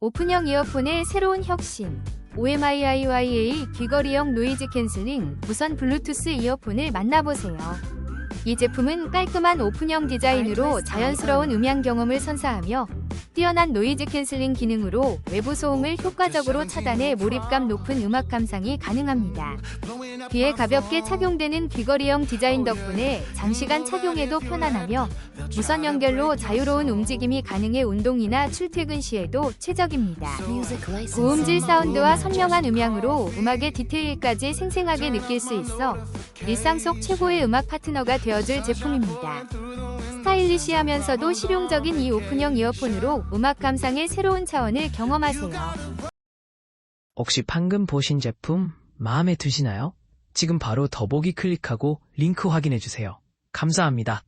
오픈형 이어폰의 새로운 혁신. OMIIYA 귀걸이형 노이즈 캔슬링 무선 블루투스 이어폰을 만나보세요. 이 제품은 깔끔한 오픈형 디자인으로 자연스러운 음향 경험을 선사하며 뛰어난 노이즈 캔슬링 기능으로 외부 소음을 효과적으로 차단해 몰입감 높은 음악 감상이 가능합니다. 귀에 가볍게 착용되는 귀걸이형 디자인 덕분에 장시간 착용해도 편안하며 무선 연결로 자유로운 움직임이 가능해 운동이나 출퇴근 시에도 최적입니다. 고음질 사운드와 선명한 음향으로 음악의 디테일까지 생생하게 느낄 수 있어 일상 속 최고의 음악 파트너가 되어줄 제품입니다. 스타일리시하면서도 실용적인 이 오픈형 이어폰으로 음악 감상의 새로운 차원을 경험하세요. 혹시 방금 보신 제품 마음에 드시나요? 지금 바로 더보기 클릭하고 링크 확인해주세요. 감사합니다.